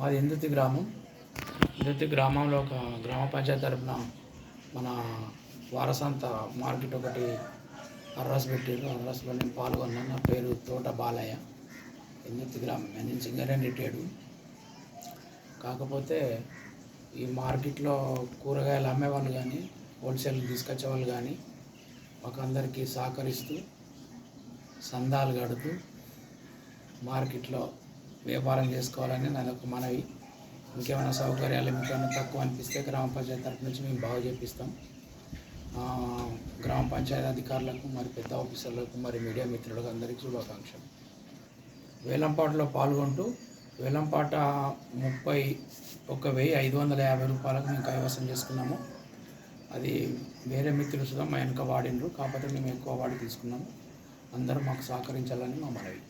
మాది ఇందుతి గ్రామం? ఇందుతి గ్రామంలో ఒక గ్రామ పంచాయతీ తరఫున మన వారసంత మార్కెట్ ఒకటి అర్రస్ పెట్టారు అర్రస్లో నేను పాల్గొన్నాను నా పేరు తోట బాలయ్య. ఇందుతి గ్రామం? నేను సింగరేణిటేడు కాకపోతే ఈ మార్కెట్లో కూరగాయలు అమ్మేవాళ్ళు కానీ హోల్సేల్ తీసుకొచ్చే వాళ్ళు కానీ మాకందరికీ సహకరిస్తూ సందాలు గడుతూ మార్కెట్లో వ్యాపారం చేసుకోవాలని నాదొక మనవి. ఇంకేమైనా సౌకర్యాలు ఇంకేమైనా తక్కువ అనిపిస్తే గ్రామ పంచాయతీ తరఫు నుంచి మేము బాగా చేపిస్తాం. గ్రామ పంచాయతీ అధికారులకు మరి పెద్ద ఆఫీసర్లకు మరి మీడియా మిత్రులకు అందరికీ శుభాకాంక్షలు. వేలంపాటలో పాల్గొంటూ వేలంపాట ముప్పై ఒక వెయ్యి ఐదు వందల యాభై రూపాయలకు మేము కైవసం చేసుకున్నాము. అది వేరే మిత్రులు సుధా మా వెనక వాడినరు కాకపోతే మేము ఎక్కువ వాడి తీసుకున్నాము. అందరూ మాకు సహకరించాలని మా మనవి.